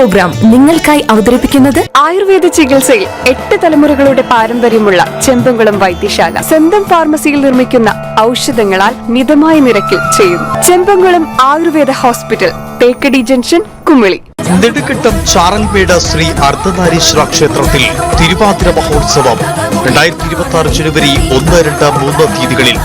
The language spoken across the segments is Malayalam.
പ്രോഗ്രാം നിങ്ങൾക്കായി അവതരിപ്പിക്കുന്നത് ആയുർവേദ ചികിത്സയിൽ എട്ട് തലമുറകളുടെ പാരമ്പര്യമുള്ള ചെമ്പംകുളം വൈദ്യശാല. സ്വന്തം ഫാർമസിയിൽ നിർമ്മിക്കുന്ന ഔഷധങ്ങളാൽ മിതമായ നിരക്കിൽ ചെയ്യുന്നു. Chembamkulam Ayurveda hospital Thekkady junction Kumily. നെടുക്കട്ടം Charanpedu Shri Ardhanarishwara ക്ഷേത്രത്തിൽ തിരുവാതിര മഹോത്സവം രണ്ടായിരത്തി ഇരുപത്തി ആറ് ജനുവരി ഒന്ന് രണ്ട് മൂന്ന് തീയതികളിൽ.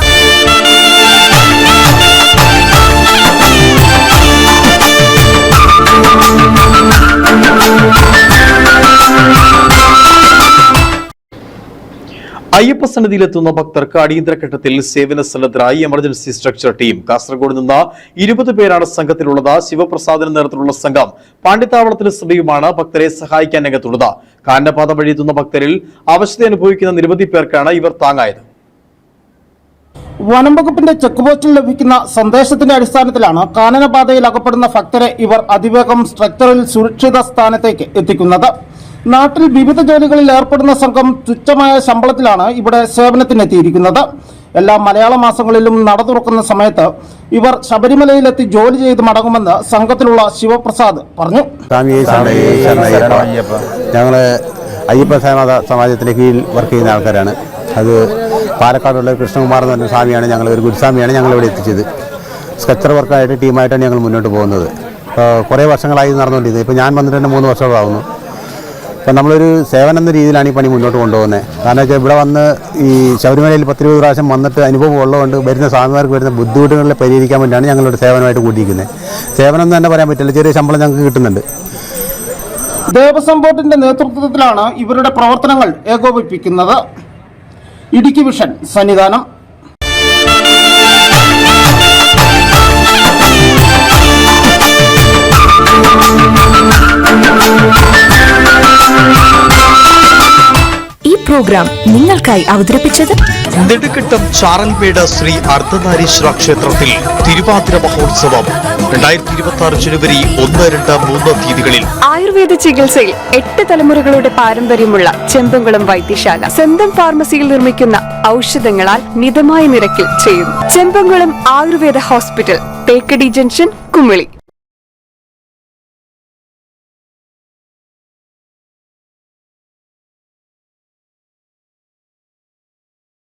അയ്യപ്പ സന്നിധിയിലെത്തുന്ന ഭക്തർക്ക് അടിയന്തരഘട്ടത്തിൽ സേവന സന്നദ്ധരായി എമർജൻസി സ്ട്രക്ചർ ടീം കാസർഗോഡ് നിന്ന് ഇരുപത് പേരാണ് സംഘത്തിലുള്ളത്. ശിവപ്രസാദിന് നേതൃത്വത്തിലുള്ള സംഘം പാണ്ഡിത്താവളത്തിന് സമീപമാണ് ഭക്തരെ സഹായിക്കാൻ രംഗത്തുള്ളത്. വഴി എത്തുന്ന ഭക്തരിൽ അവശത അനുഭവിക്കുന്ന നിരവധി പേർക്കാണ് ഇവർ താങ്ങായത്. വനം വകുപ്പിന്റെ ചെക്ക് പോസ്റ്റിൽ ലഭിക്കുന്ന സന്ദേശത്തിന്റെ അടിസ്ഥാനത്തിലാണ് കാനനപാതയിൽ അകപ്പെടുന്ന ഭക്തരെ ഇവർ അതിവേഗം സ്ട്രക്ചറിൽ സുരക്ഷിത സ്ഥാനത്തേക്ക് എത്തിക്കുന്നത്. നാട്ടിൽ വിവിധ ജോലികളിൽ ഏർപ്പെടുന്ന സംഘം തുച്ഛമായ ശമ്പളത്തിലാണ് ഇവിടെ സേവനത്തിനെത്തിയിരിക്കുന്നത്. എല്ലാ മലയാള മാസങ്ങളിലും നട തുറക്കുന്ന സമയത്ത് ഇവർ ശബരിമലയിലെത്തി ജോലി ചെയ്ത് മടങ്ങുമെന്ന് സംഘത്തിലുള്ള ശിവപ്രസാദ് പറഞ്ഞു. ഞങ്ങൾ ഞങ്ങൾ അയ്യപ്പ സമാജത്തിന്റെ കീഴിൽ വർക്ക് ചെയ്യുന്ന ആൾക്കാരാണ്. അത് പാലക്കാടുള്ള കൃഷ്ണകുമാർ എന്ന് പറഞ്ഞ സ്വാമിയാണ് ഞങ്ങൾ ഒരു ഗുരുസ്വാമിയാണ് ഞങ്ങൾ ഇവിടെ എത്തിച്ചത്. സ്കച്ചർ വർക്കായിട്ട് ടീമായിട്ടാണ് ഞങ്ങൾ മുന്നോട്ട് പോകുന്നത്. കുറേ വർഷങ്ങളായി നടന്നുകൊണ്ടിരുന്നത് ഇപ്പോൾ ഞാൻ വന്നിട്ട് തന്നെ മൂന്ന് വർഷങ്ങളാവുന്നു. അപ്പം നമ്മളൊരു സേവനം എന്ന രീതിയിലാണ് ഈ പണി മുന്നോട്ട് കൊണ്ടുപോകുന്നത്. കാരണം വെച്ചാൽ ഇവിടെ വന്ന് ഈ ശബരിമലയിൽ പത്തിരുപത് പ്രാവശ്യം വന്നിട്ട് അനുഭവം ഉള്ളതുകൊണ്ട് വരുന്ന സ്വാമിമാർക്ക് വരുന്ന ബുദ്ധിമുട്ടുകളെ പരിഹരിക്കാൻ വേണ്ടിയാണ് ഞങ്ങളുടെ സേവനമായിട്ട് കൂട്ടിയിരിക്കുന്നത്. സേവനം എന്ന് തന്നെ പറയാൻ പറ്റില്ല. ചെറിയ ശമ്പളം ഞങ്ങൾക്ക് കിട്ടുന്നുണ്ട്. ദേവസ്വം ബോർഡിന്റെ നേതൃത്വത്തിലാണ് ഇവരുടെ പ്രവർത്തനങ്ങൾ ഏകോപിപ്പിക്കുന്നത്. ഇടുക്കി വിഷൻ സന്നിധാനം പ്രോഗ്രാം നിങ്ങൾക്കായി അവതരിപ്പിച്ചത് നെടുക്കട്ടം ചാറൻപേട് ശ്രീ അർദ്ധനാരീശ്വര ക്ഷേത്രത്തിൽ തിരുവാതിര മഹോത്സവം. രണ്ടായിരത്തി ഇരുപത്തി ആറ് ജനുവരി ഒന്ന് രണ്ട് മൂന്ന് തീയതികളിൽ ആയുർവേദ ചികിത്സയിൽ എട്ട് തലമുറകളുടെ പാരമ്പര്യമുള്ള ചെമ്പുംകുളം വൈദ്യശാല സ്വന്തം ഫാർമസിയിൽ നിർമ്മിക്കുന്ന ഔഷധങ്ങളാൽ മിതമായ നിരക്കിൽ ചെയ്യുന്നു. Chembumkulam Ayurveda hospital Thekkady junction Kumily.